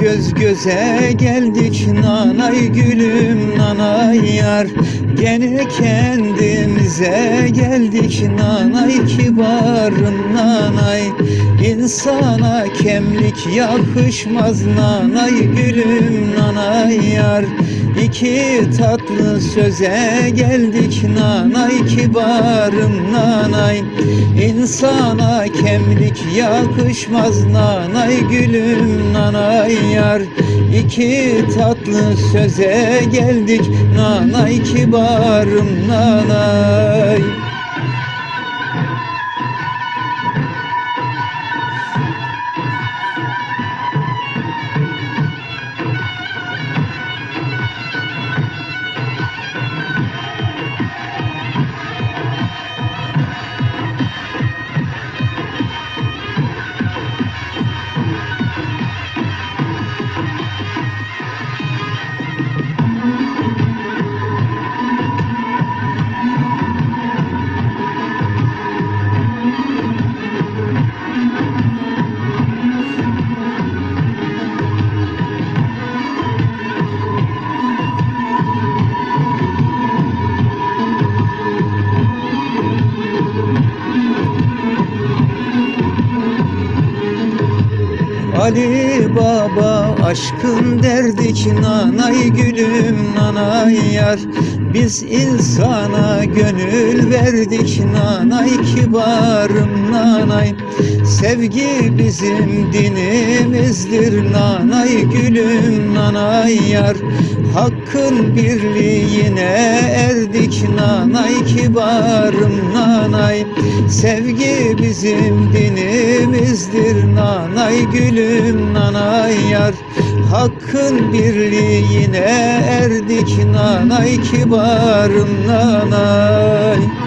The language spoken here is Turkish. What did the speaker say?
göz göze geldik nanay gülüm nanay yar. Gene kendimize geldik nanay kibarım nanay İnsana kemlik yakışmaz nanay gülüm nanay yar. İki tatlı söze geldik nanay kibarım nanay. İnsana kemlik yakışmaz nanay gülüm nanay yar. İki tatlı söze geldik nanay kibarım nanay Ali Baba aşkın derdik nanay gülüm nanay yar. Biz insana gönül verdik nanay kibarım nanay. Sevgi bizim dinimizdir nanay gülüm nanay yar Hakkın birliğine erdik nanay kibarım nanay. Sevgi bizim dinimizdir nanay gülüm nanay yar. Hakkın birliğine erdik nanay kibarım nanay